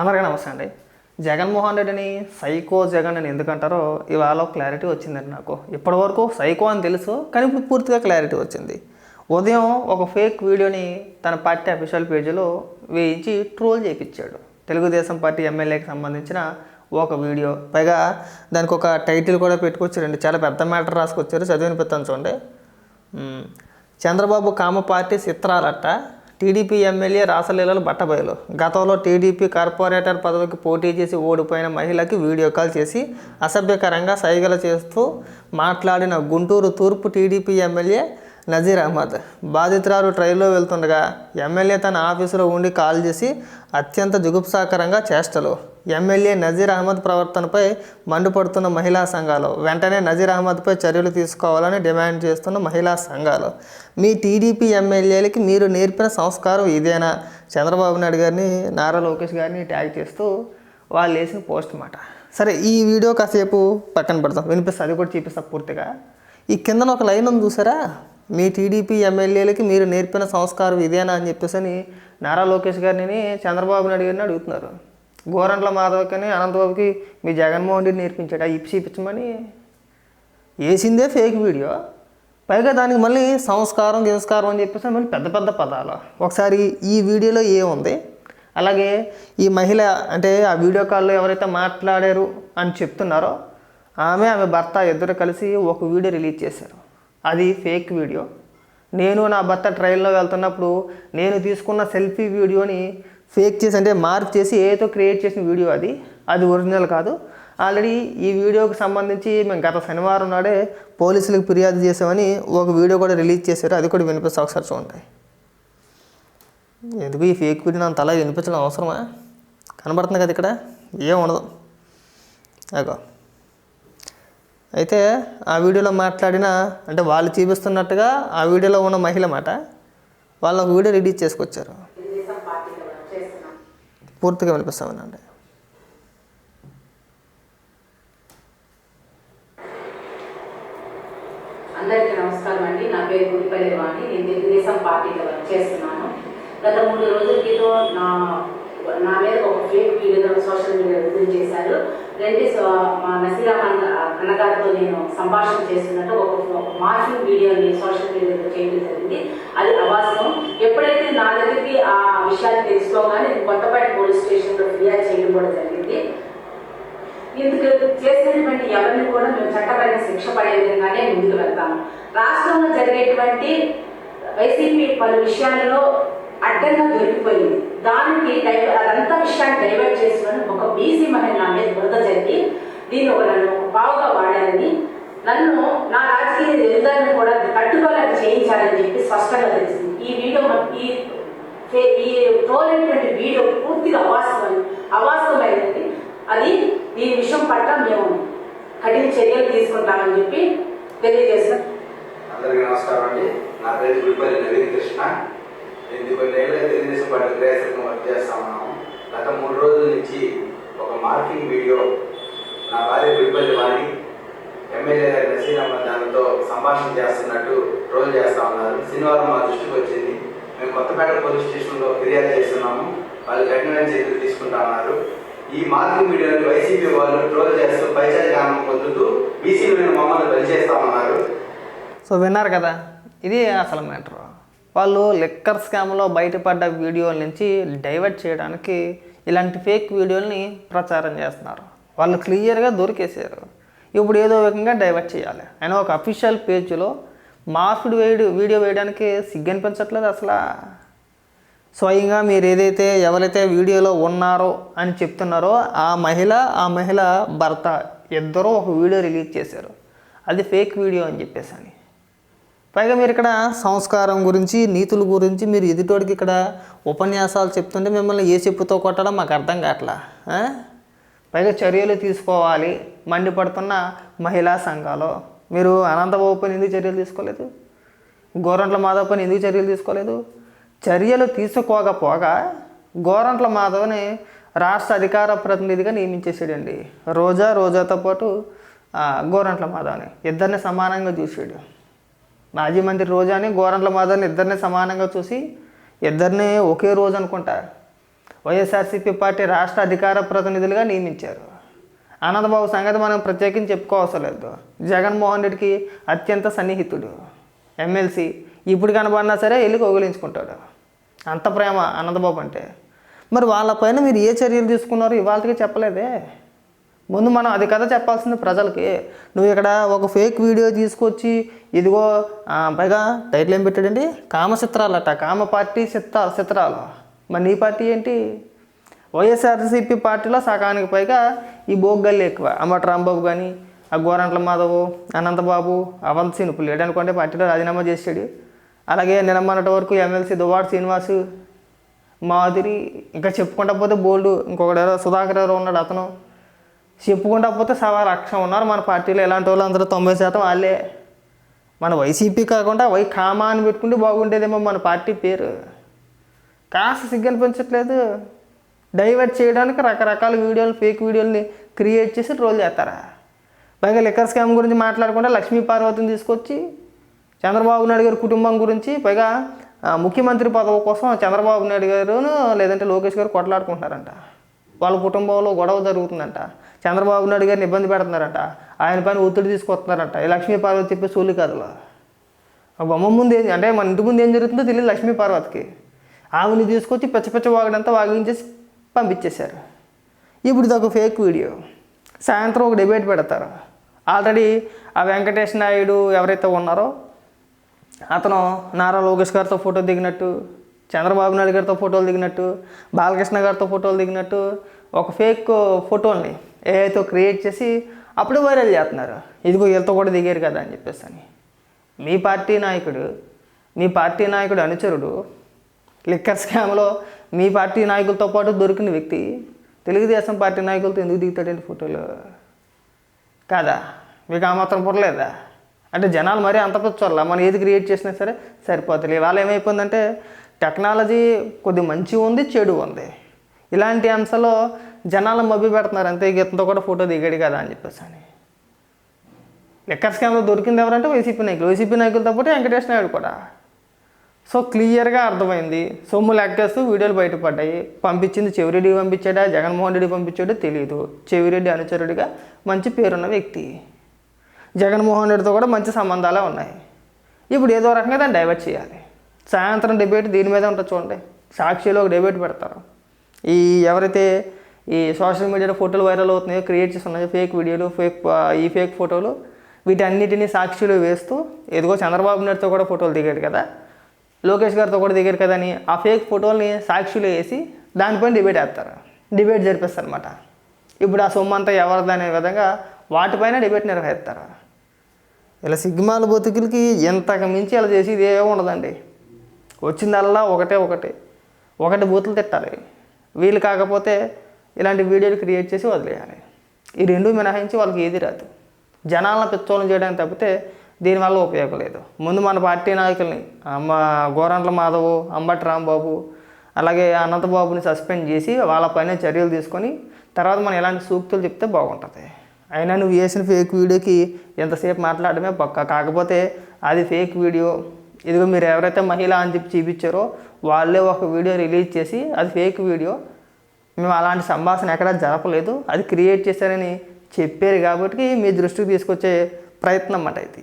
అందరికీ నమస్తే అండి. జగన్మోహన్ రెడ్డిని సైకో జగన్ అని ఎందుకంటారో ఇవాళ ఒక క్లారిటీ వచ్చిందండి నాకు. ఇప్పటివరకు సైకో అని తెలుసు కానీ ఇప్పుడు పూర్తిగా క్లారిటీ వచ్చింది. ఉదయం ఒక ఫేక్ వీడియోని తన పార్టీ అఫీషియల్ పేజీలో వేయించి ట్రోల్ చేయించాడు తెలుగుదేశం పార్టీ ఎమ్మెల్యేకి సంబంధించిన ఒక వీడియో పైగా దానికి ఒక టైటిల్ కూడా పెట్టుకొచ్చారండి. చాలా పెద్ద మ్యాటర్ రాసుకొచ్చారు చదివినిపిస్తాను చూడండి. చంద్రబాబు కామ పార్టీ చిత్రాలట. టీడీపీ ఎమ్మెల్యే రాసలీలలు బట్టబయలు. గతంలో టీడీపీ కార్పొరేటర్ పదవికి పోటీ చేసి ఓడిపోయిన మహిళకి వీడియో కాల్ చేసి అసభ్యకరంగా సైగలు చేస్తూ మాట్లాడిన గుంటూరు తూర్పు టీడీపీ ఎమ్మెల్యే నజీర్ అహ్మద్. బాధితురాలు ట్రైన్లో వెళ్తుండగా ఎమ్మెల్యే తన ఆఫీసులో ఉండి కాల్ చేసి అత్యంత జుగుప్సాకరంగా చేష్టలు. ఎమ్మెల్యే నజీర్ అహ్మద్ ప్రవర్తనపై మండిపడుతున్న మహిళా సంఘాలు. వెంటనే నజీర్ అహ్మద్పై చర్యలు తీసుకోవాలని డిమాండ్ చేస్తున్న మహిళా సంఘాలు. మీ టీడీపీ ఎమ్మెల్యేలకి మీరు నేర్పిన సంస్కారం ఇదేనా? చంద్రబాబు నాయుడు గారిని నారా లోకేష్ గారిని ట్యాగ్ చేస్తూ వాళ్ళు వేసిన పోస్ట్ మాట. సరే ఈ వీడియో కాసేపు పక్కన పెడతాం వినిపిస్తుంది అది కూడా చూపిస్తా పూర్తిగా. ఈ కిందన ఒక లైన్ ఉంది చూసారా? మీ టీడీపీ ఎమ్మెల్యేలకి మీరు నేర్పిన సంస్కారం ఇదేనా అని చెప్పేసి అని నారా లోకేష్ గారిని చంద్రబాబు నాయుడు గారిని అడుగుతున్నారు. గోరంట్ల మాధవకని అనంతబాబుకి మీ జగన్మోహన్ రెడ్డి నేర్పించాడు? ఆ ఇప్సి ఇప్పించమని వేసిందే ఫేక్ వీడియో. పైగా దానికి మళ్ళీ సంస్కారం సంస్కారం అని చెప్పేసి మళ్ళీ పెద్ద పెద్ద పదాలు. ఒకసారి ఈ వీడియోలో ఏముంది? అలాగే ఈ మహిళ అంటే ఆ వీడియో కాల్లో ఎవరైతే మాట్లాడారు అని చెప్తున్నారో ఆమె ఆమె భర్త ఇద్దరు కలిసి ఒక వీడియో రిలీజ్ చేశారు. అది ఫేక్ వీడియో నేను నా భర్త ట్రైన్లో వెళ్తున్నప్పుడు నేను తీసుకున్న సెల్ఫీ వీడియోని ఫేక్ చేసి అంటే మార్క్ చేసి ఏదో క్రియేట్ చేసిన వీడియో అది. అది ఒరిజినల్ కాదు. ఆల్రెడీ ఈ వీడియోకి సంబంధించి మేము గత శనివారం నాడే పోలీసులకు ఫిర్యాదు చేసామని ఒక వీడియో కూడా రిలీజ్ చేశారు. అది కూడా వినిపిస్తా ఒకసారి చూడండి. ఎందుకు ఈ ఫేక్ వీడియో అంత అలా వినిపించడం అవసరమా? కనబడుతుంది కదా ఇక్కడ? ఏం ఉండదు. అగో. అయితే ఆ వీడియోలో మాట్లాడిన అంటే వాళ్ళు చూపిస్తున్నట్టుగా ఆ వీడియోలో ఉన్న మహిళ మాట వాళ్ళు ఒక వీడియో రిలీజ్ చేసుకొచ్చారు. పూర్తిగా వినిపిస్తామనండి. అందరికీ నమస్కారం అండి. నా పేరు గుడిపల్లి వాణి నేను తెలుగుదేశం పార్టీలో వర్క్ చేస్తున్నాను. గత మూడు రోజుల క్రితం నా మీద ఒక సోషల్ మీడియా విడుదల చేశారు. రెండు uh, మా నసీరామన్ అన్నగారితో నేను సంభాషణ చేస్తున్నట్టు ఒక ఒక మార్ఫింగ్ వీడియోని సోషల్ మీడియాలో చేయడం జరిగింది. అది అవాస్తవం. ఎప్పుడైతే నా దగ్గరికి ఆ విషయాన్ని తెలుసుకోగానే నేను కొత్తపేట పోలీస్ స్టేషన్లో ఫిర్యాదు చేయడం కూడా జరిగింది. ఇందుకు చేసినటువంటి ఎవరిని కూడా మేము చట్టపరమైన శిక్ష పడే విధంగానే ముందుకు వెళ్తాము. రాష్ట్రంలో జరిగేటువంటి వైసీపీ పలు విషయాల్లో అడ్డంగా దొరికిపోయింది. దానికి అదంతా విషయాన్ని డైవర్ట్ చేసుకొని ఒక బీసీ మహిళ నా మీద బురద జరిగి దీన్ని ఒక నన్ను ఒక వాడాలని నన్ను నా రాజకీయ ఎదుగుదలను కూడా కట్టుకోలేక చేయించాలని చెప్పి స్పష్టంగా తెలిసింది. ఈ వీడియో ఈ ఈ ట్రోల్ అయినటువంటి వీడియో పూర్తిగా అవాస్తవం అవాస్తవమైనది అది దీని విషయం పట్ల మేము కఠిన చర్యలు తీసుకుంటామని చెప్పి తెలియజేశాం అందరికీ నమస్కారం అండి. నా పేరు గుడిపల్లి నవీన్ కృష్ణ. ఎందుకంటే తెలుగుదేశం పార్టీ గ్రాసెట్ను వర్క్ చేస్తా ఉన్నాము గత మూడు రోజుల నుంచి ఒక మార్కింగ్ వీడియో నా భార్య గుడిపల్లి వారి ఎమ్మెల్యే గారి నసీర్ దానితో సంభాషణ చేస్తున్నట్టు ట్రోల్ చేస్తా ఉన్నారు. శనివారం మా దృష్టికి వచ్చింది. మేము కొత్తపేట పోలీస్ స్టేషన్లో ఫిర్యాదు చేస్తున్నాము. వాళ్ళు కఠినమైన చర్యలు తీసుకుంటా ఉన్నారు. ఈ మార్కింగ్ వీడియోని వైసీపీ వాళ్ళు ట్రోల్ చేస్తూ పైచారి గ్రామం పొందుతూ బీసీలు మమ్మల్ని బలి చేస్తా ఉన్నారు. సో విన్నారు కదా? ఇది అసలు మ్యాటర్. వాళ్ళు లిక్కర్ స్కామ్లో బయటపడ్డ వీడియోల నుంచి డైవర్ట్ చేయడానికి ఇలాంటి ఫేక్ వీడియోల్ని ప్రచారం చేస్తున్నారు. వాళ్ళు క్లియర్గా దొరికేసారు ఇప్పుడు ఏదో విధంగా డైవర్ట్ చేయాలి. ఆయన ఒక అఫీషియల్ పేజ్లో మార్ఫ్డ్ వేడి వీడియో వేయడానికి సిగ్గనిపించట్లేదు అసలు. స్వయంగా మీరు ఏదైతే ఎవరైతే వీడియోలో ఉన్నారో అని చెప్తున్నారో ఆ మహిళ ఆ మహిళ భర్త ఇద్దరూ ఒక వీడియో రిలీజ్ చేశారు. అది ఫేక్ వీడియో అని చెప్పేసి అని పైగా మీరు ఇక్కడ సంస్కారం గురించి నీతుల గురించి మీరు ఎదుటోడికి ఇక్కడ ఉపన్యాసాలు చెప్తుంటే మిమ్మల్ని ఏ చెప్పుతో కొట్టడం మాకు అర్థం కావట్లా? పైగా చర్యలు తీసుకోవాలి. మండిపడుతున్న మహిళా సంఘాలు. మీరు అనంతబాబు పైన ఎందుకు చర్యలు తీసుకోలేదు? గోరంట్ల మాధవ్ పైన ఎందుకు చర్యలు తీసుకోలేదు? చర్యలు తీసుకోకపోగా గోరంట్ల మాధవ్ని రాష్ట్ర అధికార ప్రతినిధిగా నియమించేసాడండి రోజా రోజాతో పాటు గోరంట్ల మాధవ్ని. ఇద్దరిని సమానంగా చూసాడు మాజీ మంత్రి రోజాని గోరంట్ల మాధవ్ని ఇద్దరిని సమానంగా చూసి ఇద్దరిని ఒకే రోజు అనుకుంటా వైఎస్ఆర్సీపీ పార్టీ రాష్ట్ర అధికార ప్రతినిధులుగా నియమించారు. ఆనందబాబు సంగతి మనం ప్రత్యేకించి చెప్పుకోవసరం లేదు. జగన్మోహన్ రెడ్డికి అత్యంత సన్నిహితుడు. ఎమ్మెల్సీ ఇప్పుడు కనబడినా సరే వెళ్ళి కౌగిలించుకుంటాడు. అంత ప్రేమ ఆనందబాబు అంటే. మరి వాళ్ళపైన మీరు ఏ చర్యలు తీసుకున్నారో ఇవాళకి చెప్పలేదే. ముందు మనం అది కదా చెప్పాల్సింది ప్రజలకి. నువ్వు ఇక్కడ ఒక ఫేక్ వీడియో తీసుకొచ్చి ఇదిగో పైగా టైటిల్ ఏం పెట్టాడండి? కామ చిత్రాలట కామ పార్టీ చిత్ర చిత్రాలు. మరి నీ పార్టీ ఏంటి? వైఎస్ఆర్సీపీ పార్టీలో సగానికి పైగా ఈ బోగ్గల్లు ఎక్కువ. అమ్మటి రాంబాబు కానీ ఆ గోరంట్ల మాధవ్ అనంతబాబు అవంత్ లేడు లేడనుకుంటే పార్టీలో రాజీనామా చేసాడు అలాగే నిన్నమ్మన్నటి వరకు ఎమ్మెల్సీ దువాడు శ్రీనివాసు మాదిరి ఇంకా చెప్పుకుంటా పోతే బోల్డు ఇంకొకడు సుధాకర్ ఎవరో ఉన్నాడు అతను. చెప్పుకుంటా పోతే సవా లక్ష ఉన్నారు. మన పార్టీలో ఎలాంటి వాళ్ళు అందరూ తొంభై శాతం వాళ్ళే. మన వైసీపీ కాకుండా వై కామా అని పెట్టుకుంటే బాగుండేదేమో మన పార్టీ పేరు. కాస్త సిగ్గు పెంచట్లేదు. డైవర్ట్ చేయడానికి రకరకాల వీడియోలు ఫేక్ వీడియోల్ని క్రియేట్ చేసి ట్రోల్ చేస్తారా? పైగా లిక్కర్ స్కామ్ గురించి మాట్లాడకుండా లక్ష్మీ పార్వతిని తీసుకొచ్చి చంద్రబాబు నాయుడు గారి కుటుంబం గురించి పైగా ముఖ్యమంత్రి పదవి కోసం చంద్రబాబు నాయుడు గారును లేదంటే లోకేష్ గారు కొట్లాడుకుంటున్నారంట. వాళ్ళ కుటుంబంలో గొడవ జరుగుతుందంట. చంద్రబాబు నాయుడు గారిని ఇబ్బంది పెడుతున్నారంట. ఆయన పైన ఒత్తిడి తీసుకొస్తున్నారంట. ఈ లక్ష్మీ పార్వతి చెప్పే సూలి కథలు బొమ్మ ముందు ఏం అంటే మన ఇంటి ముందు ఏం జరుగుతుందో తెలియదు లక్ష్మీ పార్వతికి. ఆమెని తీసుకొచ్చి పిచ్చ పిచ్చ వాగడంతా వాగించేసి పంపించేశారు. ఇప్పుడు ఇది ఒక ఫేక్ వీడియో. సాయంత్రం ఒక డిబేట్ పెడతారు. ఆల్రెడీ ఆ వెంకటేష్ నాయుడు ఎవరైతే ఉన్నారో అతను నారా లోకేష్ గారితో ఫోటో దిగినట్టు చంద్రబాబు నాయుడు గారితో ఫోటోలు దిగినట్టు బాలకృష్ణ గారితో ఫోటోలు దిగినట్టు ఒక ఫేక్ ఫోటోల్ని ఏఐతో క్రియేట్ చేసి అప్పుడు వైరల్ చేస్తున్నారు. ఇదిగో వీళ్ళతో కూడా దిగారు కదా అని చెప్పేసి అని. మీ పార్టీ నాయకుడు మీ పార్టీ నాయకుడు అనుచరుడు లిక్కర్ స్కామ్లో మీ పార్టీ నాయకులతో పాటు దొరికిన వ్యక్తి తెలుగుదేశం పార్టీ నాయకులతో ఎందుకు దిగుతాడండి ఫోటోలు? కాదా? మీకు ఆ మాత్రం పురలేదా అంటే జనాలు మరీ అంత పిచ్చోళ్ళ మనం ఏది క్రియేట్ చేసినా సరే సరిపోతుంది ఇవాళ ఏమైపోయిందంటే టెక్నాలజీ కొద్ది మంచి ఉంది చెడు ఉంది. ఇలాంటి అంశాలు జనాలు మబ్బి పెడుతున్నారు. అంతే గీతంతో కూడా ఫోటో దిగాడు కదా అని చెప్పేసి అని. లిక్కర్ స్కామ్లో దొరికింది ఎవరంటే వైసీపీ నాయకులు. వైసీపీ నాయకులతో పాటు వెంకటేష్ నాయుడు కూడా. సో క్లియర్గా అర్థమైంది. సొమ్ము లెక్కేస్తూ వీడియోలు బయటపడ్డాయి. పంపించింది చెవిరెడ్డి పంపించాడా? జగన్మోహన్ రెడ్డి పంపించాడో తెలియదు చెవిరెడ్డి అనుచరుడిగా మంచి పేరున్న వ్యక్తి. జగన్మోహన్ రెడ్డితో కూడా మంచి సంబంధాలే ఉన్నాయి. ఇప్పుడు ఏదో రకంగా దాన్ని డైవర్ట్ చేయాలి. సాయంత్రం డిబేట్ దీని మీద ఉంటుంది చూడండి. సాక్షిలో ఒక డిబేట్ పెడతారు. ఈ ఎవరైతే ఈ సోషల్ మీడియాలో ఫోటోలు వైరల్ అవుతున్నాయో క్రియేట్ చేస్తున్నాయో ఫేక్ వీడియోలు ఫేక్ ఈ ఫేక్ ఫోటోలు వీటన్నిటిని సాక్షిలో వేస్తూ ఎదుగో చంద్రబాబు నాయుడుతో కూడా ఫోటోలు దిగాడు కదా. లోకేష్ గారితో కూడా దిగారు కదా అని ఆ ఫేక్ ఫోటోల్ని సాక్షిలో వేసి దానిపైన డిబేట్ వేస్తారు. డిబేట్ జరిపిస్తారు అనమాట ఇప్పుడు ఆ సొమ్ము అంతా ఎవరిది అనే విధంగా వాటిపైన డిబేట్ నిర్వహిస్తారు. ఇలా సిగ్మాల బతుకులకి ఎంతకు మించి ఇలా చేసి ఇదే ఉండదండి. వచ్చిందల్లా ఒకటే ఒకటి. ఒకటి బూతులు తిట్టాలి. వీళ్ళు కాకపోతే ఇలాంటి వీడియోలు క్రియేట్ చేసి వదిలేయాలి. ఈ రెండు మినహాయించి వాళ్ళకి ఏది రాదు. జనాలను పిచ్చోళం చేయడానికి తప్పితే దీనివల్ల ఉపయోగం లేదు. ముందు మన పార్టీ నాయకుల్ని అమ్మ గోరంట్ల మాధవ్ అంబటి రాంబాబు అలాగే అనంతబాబుని సస్పెండ్ చేసి వాళ్ళపైన చర్యలు తీసుకొని తర్వాత మనం ఎలాంటి సూక్తులు చెప్తే బాగుంటుంది. అయినా నువ్వు వేసిన ఫేక్ వీడియోకి ఎంతసేపు మాట్లాడమే పక్క. కాకపోతే అది ఫేక్ వీడియో ఇదిగో మీరు ఎవరైతే మహిళ అని చెప్పి చూపించారో వాళ్ళే ఒక వీడియో రిలీజ్ చేసి అది ఫేక్ వీడియో. మేము అలాంటి సంభాషణ ఎక్కడా జరపలేదు. అది క్రియేట్ చేశారని చెప్పారు కాబట్టి మీ దృష్టికి తీసుకొచ్చే ప్రయత్నం అన్నమాట ఇది.